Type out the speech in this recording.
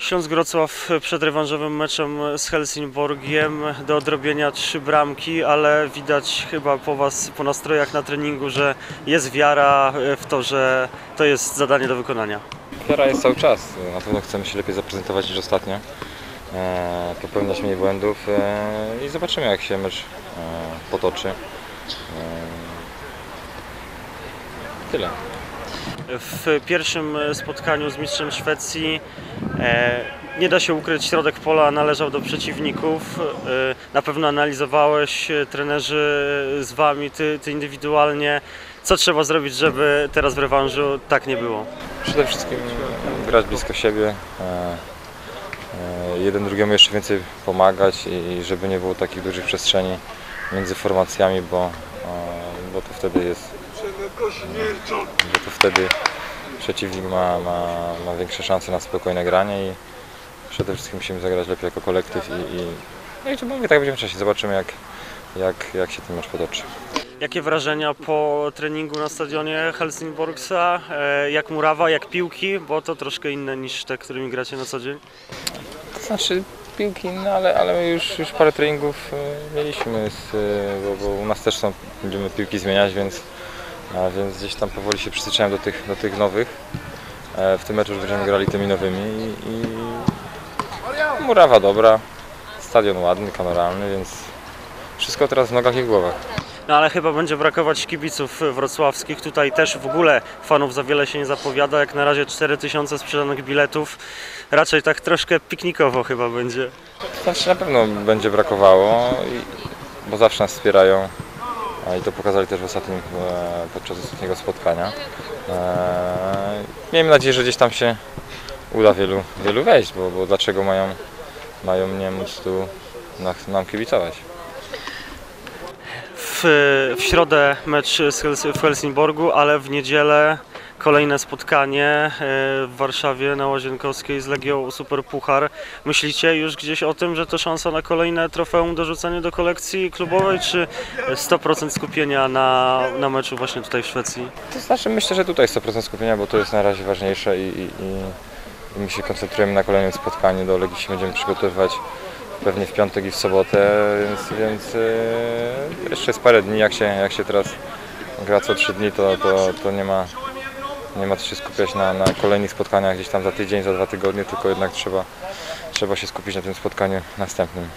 Śląsk Wrocław przed rewanżowym meczem z Helsingborgiem do odrobienia trzy bramki, ale widać chyba po Was, po nastrojach na treningu, że jest wiara w to, że to jest zadanie do wykonania. Wiara jest cały czas. Na pewno chcemy się lepiej zaprezentować niż ostatnio. E, popełniać mniej błędów e, i zobaczymy jak się mecz e, potoczy. E, tyle. W pierwszym spotkaniu z mistrzem Szwecji e, nie da się ukryć, środek pola należał do przeciwników. E, na pewno analizowałeś, e, trenerzy z Wami, ty, ty indywidualnie. Co trzeba zrobić, żeby teraz w rewanżu tak nie było? Przede wszystkim grać blisko siebie. E, e, jeden drugiemu jeszcze więcej pomagać i, żeby nie było takich dużych przestrzeni między formacjami, bo, e, bo to wtedy jest bo to wtedy przeciwnik ma, ma, ma większe szanse na spokojne granie i przede wszystkim musimy zagrać lepiej jako kolektyw i, i, no i to mówię, tak będziemy wcześniej. Zobaczymy jak, jak, jak się ten mecz potoczy. Jakie wrażenia po treningu na stadionie Helsingborgsa? E, jak murawa, jak piłki? Bo to troszkę inne niż te, którymi gracie na co dzień. To znaczy piłki, no ale, ale my już, już parę treningów e, mieliśmy, z, e, bo, bo u nas też są, będziemy piłki zmieniać, więc, a więc gdzieś tam powoli się przyzwyczaiłem do tych, do tych nowych. E, W tym meczu już będziemy grali tymi nowymi i, i murawa dobra, stadion ładny, kameralny, więc wszystko teraz w nogach i głowach. No ale chyba będzie brakować kibiców wrocławskich. Tutaj też w ogóle fanów za wiele się nie zapowiada. Jak na razie 4000 sprzedanych biletów. Raczej tak troszkę piknikowo chyba będzie. Znaczy na pewno będzie brakowało, bo zawsze nas wspierają i to pokazali też w ostatnim, e, podczas ostatniego spotkania. E, Miejmy nadzieję, że gdzieś tam się uda wielu, wielu wejść, bo, bo dlaczego mają, mają nie móc tu na- nam kibicować. W, w środę mecz w Helsingborgu, ale w niedzielę kolejne spotkanie e, w Warszawie na Łazienkowskiej z Legią Super Puchar. Myślicie już gdzieś o tym, że to szansa na kolejne trofeum dorzucenie do kolekcji klubowej, czy 100% skupienia na, na meczu właśnie tutaj w Szwecji? To znaczy myślę, że tutaj 100% skupienia, bo to jest na razie ważniejsze i, i, i- my się koncentrujemy na kolejnym spotkaniu. Do Legii się będziemy przygotowywać pewnie w piątek i w sobotę, więc, więc e, jeszcze jest parę dni. Jak się, jak się teraz gra co trzy dni, to, to, to nie, ma, nie ma co się skupiać na, na kolejnych spotkaniach gdzieś tam za tydzień, za dwa tygodnie, tylko jednak trzeba, trzeba się skupić na tym spotkaniu następnym.